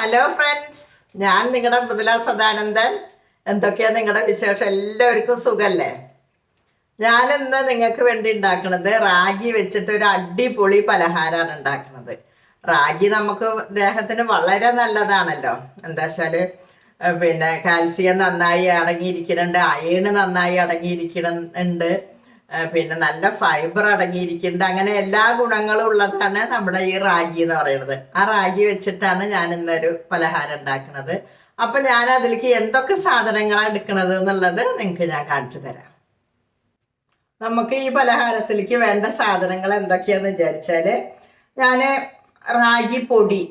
Hello friends ഞാൻ നിങ്ങളുടെ മൃദുല സദാനന്ദൻ. എന്തൊക്കെയാണ് നിങ്ങളുടെ വിശേഷം? എല്ലാവർക്കും സുഖല്ലേ? ഞാൻ ഇന്ന് നിങ്ങൾക്ക് വേണ്ടി ഉണ്ടാക്കുന്നത് റാഗി വെച്ചിട്ട് ഒരു അടിപൊളി പലഹാരമാണ് ഉണ്ടാക്കുന്നത് റാഗി നമുക്ക് ദേഹത്തിന് വളരെ നല്ലതാണല്ലോ. എന്താ വെച്ചാൽ പിന്നെ കാൽസ്യം നന്നായി അടങ്ങിയിരിക്കുന്നുണ്ട് അയേണ് നന്നായി അടങ്ങിയിരിക്കുന്നുണ്ട്. പിന്നെ നല്ല ഫൈബർ അടങ്ങിയിരിക്കുന്നുണ്ട്. അങ്ങനെ എല്ലാ ഗുണങ്ങളും ഉള്ളതാണ് നമ്മുടെ ഈ റാഗി എന്ന് പറയുന്നത്. ആ റാഗി വെച്ചിട്ടാണ് ഞാൻ ഇന്നൊരു പലഹാരം ഉണ്ടാക്കുന്നത്. അപ്പൊ ഞാൻ അതിലേക്ക് എന്തൊക്കെ സാധനങ്ങളാണ് എടുക്കുന്നത് എന്നുള്ളത് നിങ്ങൾക്ക് ഞാൻ കാണിച്ചു തരാം. നമുക്ക് ഈ പലഹാരത്തിലേക്ക് വേണ്ട സാധനങ്ങൾ എന്തൊക്കെയാന്ന് വിചാരിച്ചാൽ ഞാൻ റാഗി പൊടി.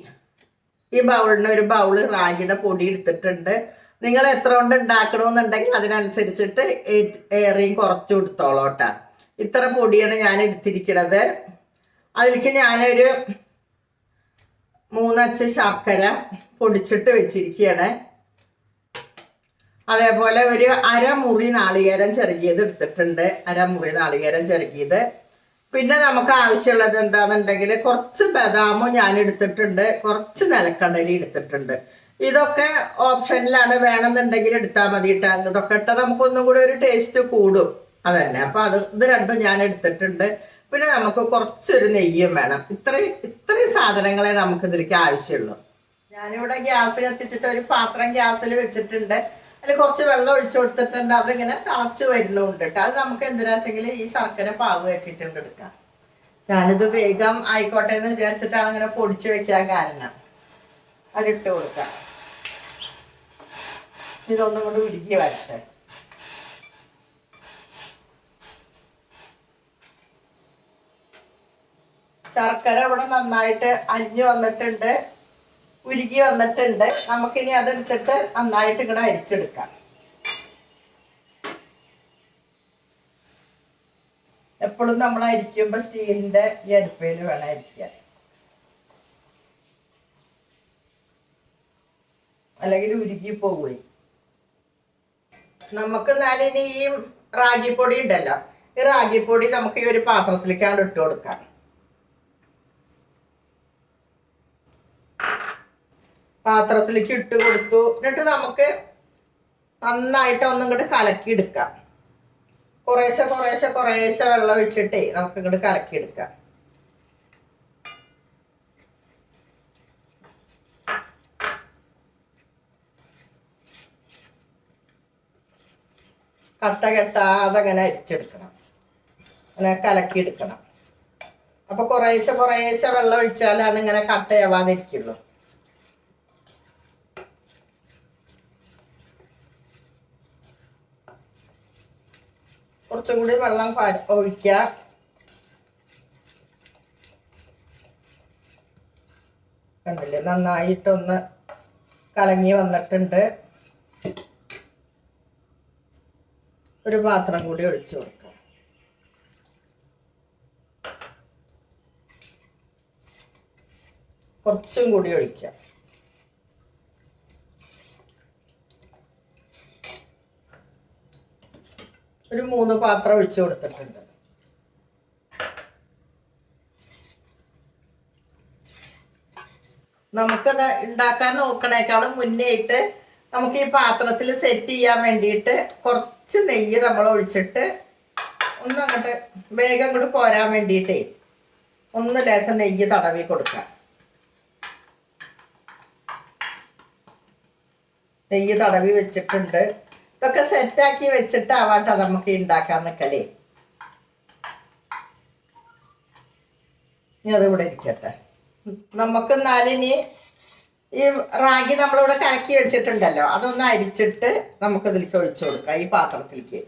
ഈ ബൗളിന് ഒരു ബൗൾ റാഗിയുടെ പൊടി എടുത്തിട്ടുണ്ട്. നിങ്ങൾ എത്ര കൊണ്ട് ഉണ്ടാക്കണമെന്നുണ്ടെങ്കിൽ അതിനനുസരിച്ചിട്ട് ഏറിയും കുറച്ച് കൊടുത്തോളോട്ടാ ഇത്ര പൊടിയാണ് ഞാൻ എടുത്തിരിക്കുന്നത് അതിലേക്ക് ഞാനൊരു മൂന്നച്ച് ശർക്കര പൊടിച്ചിട്ട് വെച്ചിരിക്കുകയാണ് അതേപോലെ ഒരു അരമുറി നാളികേരം ചെറുകിയത് എടുത്തിട്ടുണ്ട്. അരമുറി നാളികേരം ചെറുകിയത്. പിന്നെ നമുക്ക് ആവശ്യമുള്ളത് എന്താണെന്നുണ്ടെങ്കിൽ കുറച്ച് ബദാമും ഞാൻ എടുത്തിട്ടുണ്ട്. കുറച്ച് നിലക്കടലി എടുത്തിട്ടുണ്ട്. ഇതൊക്കെ ഓപ്ഷനിലാണ് വേണമെന്നുണ്ടെങ്കിൽ എടുത്താൽ മതി കേട്ടോ ഇതൊക്കെ ഇട്ടാൽ നമുക്കൊന്നും കൂടി ഒരു ടേസ്റ്റ് കൂടും. അതന്നെ. അപ്പൊ അത് ഇത് രണ്ടും ഞാൻ എടുത്തിട്ടുണ്ട്. പിന്നെ നമുക്ക് കുറച്ചൊരു നെയ്യും വേണം. ഇത്രയും ഇത്രയും സാധനങ്ങളെ നമുക്ക് ഇതിലേക്ക് ആവശ്യമുള്ളൂ. ഞാനിവിടെ ഗ്യാസ് കത്തിച്ചിട്ട് ഒരു പാത്രം ഗ്യാസിൽ വെച്ചിട്ടുണ്ട്. അതിൽ കുറച്ച് വെള്ളം ഒഴിച്ചു കൊടുത്തിട്ടുണ്ട്. അതിങ്ങനെ തിളച്ച് വരുന്നുണ്ട് കേട്ടോ അത് നമുക്ക് എന്തിനാച്ചെങ്കിൽ ഈ ശർക്കര പാവ് വെച്ചിട്ടുണ്ട് എടുക്കാം. ഞാനിത് വേഗം ആയിക്കോട്ടെ എന്ന് വിചാരിച്ചിട്ടാണ് ഇങ്ങനെ പൊടിച്ച് വെക്കാൻ കാരണം. അതിട്ട് കൊടുക്കാം. ഇതൊന്നും കൂടി ഉരുക്കി വരട്ടെ. ശർക്കര ഇവിടെ നന്നായിട്ട് അരിഞ്ഞു വന്നിട്ടുണ്ട് ഉരുകി വന്നിട്ടുണ്ട്. നമുക്കിനി അതെടുത്തിട്ട് നന്നായിട്ട് ഇങ്ങനെ അരിച്ചെടുക്കാം. എപ്പോഴും നമ്മൾ അരിക്കുമ്പോൾ സ്റ്റീലിന്റെ ഈ അടുപ്പയിൽ വേണം അരിക്കാൻ. അല്ലെങ്കിൽ ഉരുകി പോവുകയും നമുക്ക് എന്നാലും ഇനി ഈ റാഗിപ്പൊടി ഉണ്ടല്ലോ. ഈ റാഗിപ്പൊടി നമുക്ക് ഈ ഒരു പാത്രത്തിലേക്കാണ് ഇട്ട് കൊടുക്കാം. പാത്രത്തിലേക്ക് ഇട്ട് കൊടുത്തു. എന്നിട്ട് നമുക്ക് നന്നായിട്ട് ഒന്നും ഇങ്ങോട്ട് കലക്കി എടുക്കാം. കുറേശ്ശെ കുറേശ്ശെ കുറേശ്ശെ വെള്ളം ഒഴിച്ചിട്ടേ നമുക്ക് ഇങ്ങോട്ട് കലക്കി എടുക്കാം. കട്ട കെട്ടാതെ അങ്ങനെ അരിച്ചെടുക്കണം. അങ്ങനെ കലക്കിയെടുക്കണം. അപ്പൊ കുറേശ്ശെ കുറേശ്ശെ വെള്ളം ഒഴിച്ചാലാണ് ഇങ്ങനെ കട്ടയാവാതിരിക്കുള്ളൂ കുറച്ചും കൂടി വെള്ളം ഒഴിക്കുക കണ്ടില്ലേ? നന്നായിട്ടൊന്ന് കലങ്ങി വന്നിട്ടുണ്ട്. ഒരു പാത്രം കൂടി ഒഴിച്ചു കൊടുക്കുക കുറച്ചും കൂടി ഒഴിക്കാം. ഒരു മൂന്ന് പാത്രം ഒഴിച്ചു കൊടുത്തിട്ടുണ്ട്. നമുക്കത് ഉണ്ടാക്കാൻ നോക്കണേക്കാളും മുന്നേയിട്ട് നമുക്ക് ഈ പാത്രത്തിൽ സെറ്റ് ചെയ്യാൻ വേണ്ടിയിട്ട് കുറച്ച് നെയ്യ് നമ്മൾ ഒഴിച്ചിട്ട് ഒന്ന് അങ്ങോട്ട് വേഗം അങ്ങോട്ട് പോരാൻ വേണ്ടിയിട്ടേ ഒന്ന് ലേശം നെയ്യ് തടവി കൊടുക്കാം നെയ്യ് തടവി വെച്ചിട്ടുണ്ട്. ഇതൊക്കെ സെറ്റാക്കി വെച്ചിട്ട് ആവാട്ടെ നമുക്ക് ഉണ്ടാക്കാൻ നിൽക്കലേ ഇനി അതിവിടെ ഇരിക്കട്ടെ. നമുക്ക് എന്നാലിനി ഈ റാഗി നമ്മളിവിടെ കലക്കി വെച്ചിട്ടുണ്ടല്ലോ അതൊന്ന് അരിച്ചിട്ട് നമുക്ക് ഇതിലേക്ക് ഒഴിച്ചു കൊടുക്കാം ഈ പാത്രത്തിലേക്ക്.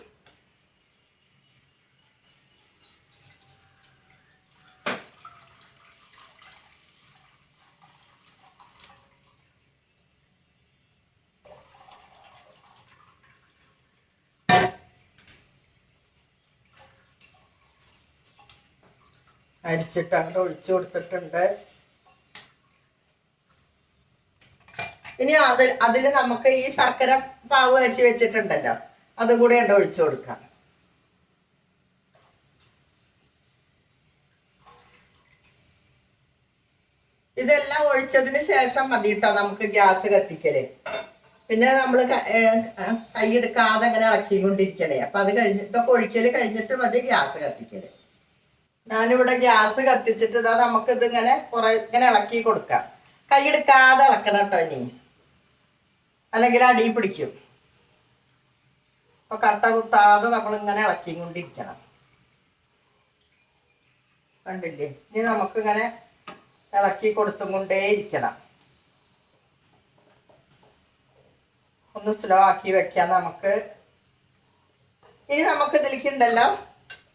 അരിച്ചിട്ട് അങ്ങോട്ട് ഒഴിച്ചു കൊടുത്തിട്ടുണ്ട്. ഇനി അത് അതിൽ നമുക്ക് ഈ ശർക്കര പാവ് വെച്ച് വെച്ചിട്ടുണ്ടല്ലോ അതും കൂടി ഉണ്ട് ഒഴിച്ചു കൊടുക്കാം. ഇതെല്ലാം ഒഴിച്ചതിന് ശേഷം മതി കേട്ടോ നമുക്ക് ഗ്യാസ് കത്തിക്കൽ. പിന്നെ നമ്മൾ കൈയെടുക്കാതെ അങ്ങനെ ഇളക്കിക്കൊണ്ടിരിക്കണേ. അപ്പൊ അത് കഴിഞ്ഞ് ഇതൊക്കെ ഒഴിക്കൽ കഴിഞ്ഞിട്ട് മതി ഗ്യാസ് കത്തിക്കൽ. ഞാനിവിടെ ഗ്യാസ് കത്തിച്ചിട്ട് ഇതാ നമുക്ക് ഇത് ഇങ്ങനെ കുറെ ഇങ്ങനെ ഇളക്കി കൊടുക്കാം. കൈ എടുക്കാതെ ഇളക്കണം കേട്ടോ ഇനി. അല്ലെങ്കിൽ അടി പിടിക്കും. അപ്പൊ കട്ട കുത്താതെ നമ്മൾ ഇങ്ങനെ ഇളക്കി കൊണ്ടിരിക്കണം കണ്ടില്ലേ? ഇനി നമുക്ക് ഇങ്ങനെ ഇളക്കി കൊടുത്തും കൊണ്ടേ ഇരിക്കണം ഒന്ന് സ്ലോ ആക്കി വെക്കാം നമുക്ക്. ഇനി നമുക്ക് ഇതിലേക്ക് ഉണ്ടല്ലോ.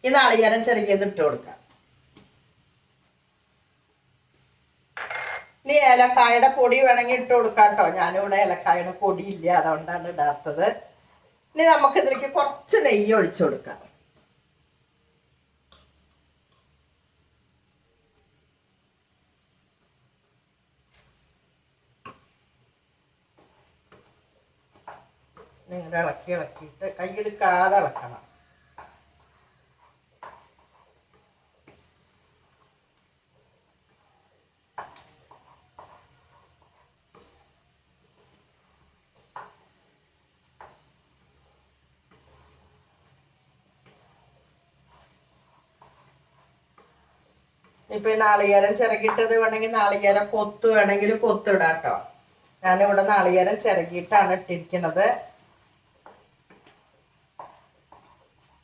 ഈ നാളികേരം ചെറിയത് ഇട്ട് കൊടുക്കാം. ഇനി ഏലക്കായുടെ പൊടി വേണമെങ്കിൽ ഇട്ട് കൊടുക്കാം കേട്ടോ ഞാനിവിടെ ഏലക്കായുടെ പൊടി ഇല്ല അതുകൊണ്ടാണ് ഇടാത്തത്. ഇനി നമുക്ക് ഇതിലേക്ക് കുറച്ച് നെയ്യ് ഒഴിച്ചു കൊടുക്കാം. നിങ്ങൾ ഇളക്കി ഇളക്കിയിട്ട് കൈയെടുക്കാതെ ഇളക്കണം ഇപ്പൊ നാളികേരം ചിറകിട്ടത് വേണമെങ്കിൽ നാളികേരം കൊത്ത് വേണമെങ്കിൽ കൊത്തിടാം കേട്ടോ ഞാനിവിടെ നാളികേരം ചിറകിട്ടാണ് ഇട്ടിരിക്കുന്നത്.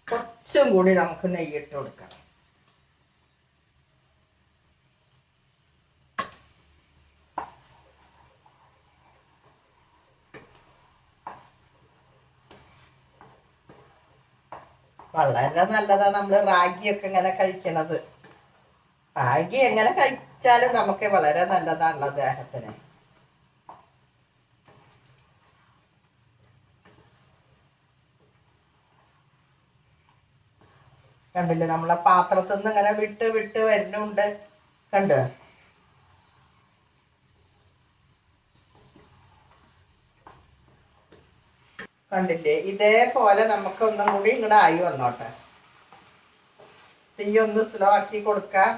കുറച്ചും കൂടി നമുക്ക് നെയ്യിട്ട് കൊടുക്കാം. വളരെ നല്ലതാ നമ്മൾ റാഗിയൊക്കെ ഇങ്ങനെ കഴിക്കണത്. റാഗി എങ്ങനെ കഴിച്ചാലും നമുക്ക് വളരെ നല്ലതാണല്ലോ ദേഹത്തിന്. കണ്ടില്ലേ നമ്മളെ പാത്രത്തിൽ നിന്ന് ഇങ്ങനെ വിട്ട് വിട്ട് വരുന്നുണ്ട്. കണ്ടു? കണ്ടില്ലേ? ഇതേപോലെ നമുക്ക് ഒന്നും കൂടി ഇങ്ങോട്ട് ആയി വന്നോട്ടെ. തീ ഒന്ന് സ്ലോ ആക്കി കൊടുക്കാം.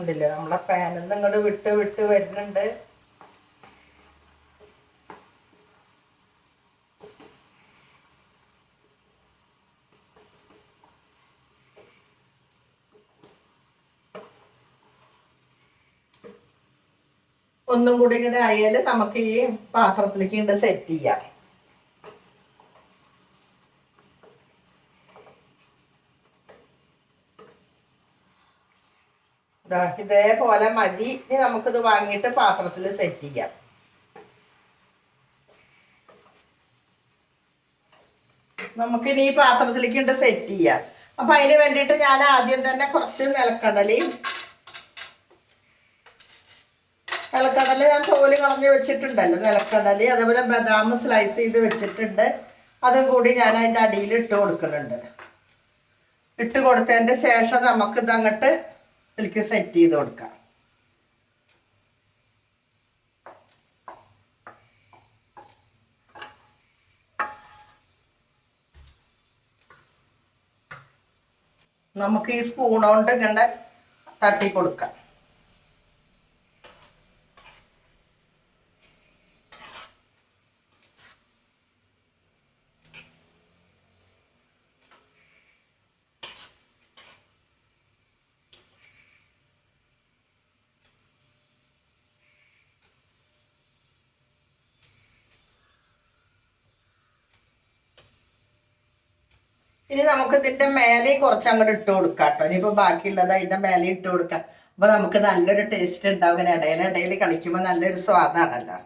കണ്ടില്ലേ നമ്മളെ പാനിൽ ഇങ്ങോട്ട് വിട്ട് വിട്ട് വരുന്നുണ്ട്. ഒന്നും കൂടി ഇങ്ങോട്ട് ആയാൽ നമുക്ക് ഈ പാത്രത്തിലേക്ക് ഇങ്ങോട്ട് സെറ്റ് ചെയ്യാം. ഇതേപോലെ മതി. ഇനി നമുക്കിത് വാങ്ങിയിട്ട് പാത്രത്തിൽ സെറ്റ് ചെയ്യാം. നമുക്ക് ഇനി ഈ പാത്രത്തിലേക്ക് ഉണ്ട് സെറ്റ് ചെയ്യാം. അപ്പൊ അതിന് വേണ്ടിയിട്ട് ഞാൻ ആദ്യം തന്നെ കുറച്ച് നിലക്കടലയും നിലക്കടല ഞാൻ തോൽ കളഞ്ഞ് വെച്ചിട്ടുണ്ടല്ലോ. നിലക്കടല അതേപോലെ ബദാം സ്ലൈസ് ചെയ്ത് വെച്ചിട്ടുണ്ട്. അതും കൂടി ഞാൻ അതിന്റെ അടിയിൽ ഇട്ട് കൊടുക്കുന്നുണ്ട്. ഇട്ട് കൊടുത്തതിന്റെ ശേഷം നമുക്കിത് അങ്ങോട്ട് ഇതിലേക്ക് സെറ്റ് ചെയ്ത് കൊടുക്കാം. നമുക്ക് ഈ സ്പൂൺ കൊണ്ട് ഇങ്ങനെ തട്ടി കൊടുക്കാം. ഇനി നമുക്ക് ഇതിന്റെ മേലെ കുറച്ച് അങ്ങോട്ട് ഇട്ട് കൊടുക്കാം കേട്ടോ ഇനിയിപ്പോ ബാക്കിയുള്ളത് അതിന്റെ മേലെ ഇട്ട് കൊടുക്കാം. അപ്പൊ നമുക്ക് നല്ലൊരു ടേസ്റ്റ് ഉണ്ടാവും ഇടയിൽ ഇടയിൽ കളിക്കുമ്പോൾ നല്ലൊരു സ്വാദാണല്ലോ.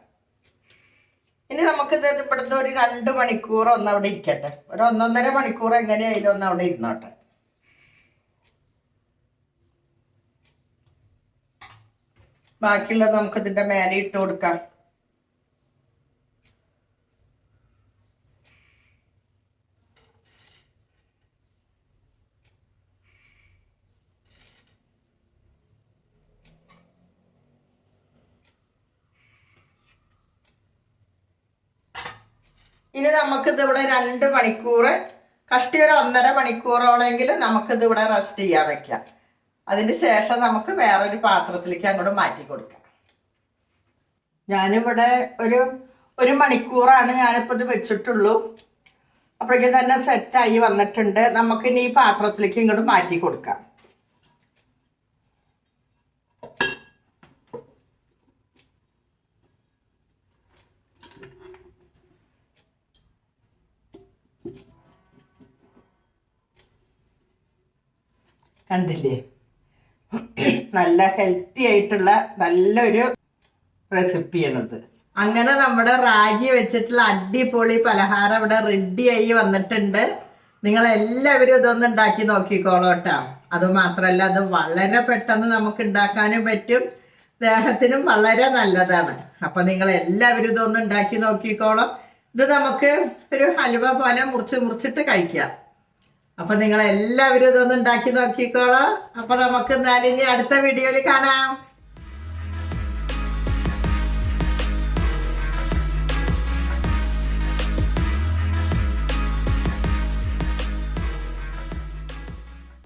ഇനി നമുക്ക് ഇത് ഇവിടുന്ന് ഒരു രണ്ട് മണിക്കൂർ ഒന്ന് അവിടെ ഇരിക്കട്ടെ. ഒരു ഒന്നൊന്നര മണിക്കൂർ എങ്ങനെയായാലും ഒന്ന് അവിടെ ഇരുന്നോട്ടെ. ബാക്കിയുള്ളത് നമുക്ക് ഇതിന്റെ മേലെ ഇട്ട് കൊടുക്കാം. ഇനി നമുക്കിത് ഇവിടെ രണ്ട് മണിക്കൂർ കഷ്ടി ഒരു ഒന്നര മണിക്കൂറോളെങ്കിലും നമുക്കിത് ഇവിടെ റെസ്റ്റ് ചെയ്യാൻ വെക്കാം. അതിന് ശേഷം നമുക്ക് വേറൊരു പാത്രത്തിലേക്ക് അങ്ങോട്ട് മാറ്റി കൊടുക്കാം. ഞാനിവിടെ ഒരു ഒരു മണിക്കൂറാണ് ഞാനിപ്പോൾ ഇത് വെച്ചിട്ടുള്ളൂ. അപ്പോഴേക്കും തന്നെ സെറ്റായി വന്നിട്ടുണ്ട്. നമുക്കിനി ഈ പാത്രത്തിലേക്ക് ഇങ്ങോട്ട് മാറ്റി കൊടുക്കാം. കണ്ടില്ലേ? നല്ല ഹെൽത്തി ആയിട്ടുള്ള നല്ലൊരു റെസിപ്പിയാണിത് അങ്ങനെ നമ്മുടെ റാഗി വെച്ചിട്ടുള്ള അടിപൊളി പലഹാരം ഇവിടെ റെഡിയായി വന്നിട്ടുണ്ട്. നിങ്ങൾ എല്ലാവരും ഇതൊന്ന് ഉണ്ടാക്കി നോക്കിക്കോളോട്ടാ. കേട്ടോ അത് മാത്രമല്ല അത് വളരെ പെട്ടെന്ന് നമുക്ക് ഉണ്ടാക്കാനും പറ്റും. ദേഹത്തിനും വളരെ നല്ലതാണ്. അപ്പൊ നിങ്ങൾ എല്ലാവരും ഇതൊന്ന് ഉണ്ടാക്കി നോക്കിക്കോളാം. ഇത് നമുക്ക് ഒരു ഹലുവ പോലെ മുറിച്ച് മുറിച്ചിട്ട് കഴിക്കാം. അപ്പൊ നിങ്ങൾ എല്ലാവരും ഇതൊന്ന് ഉണ്ടാക്കി നോക്കിക്കോളൂ. അപ്പൊ നമുക്ക് എന്തായാലും ഇനി അടുത്ത വീഡിയോയിൽ കാണാം.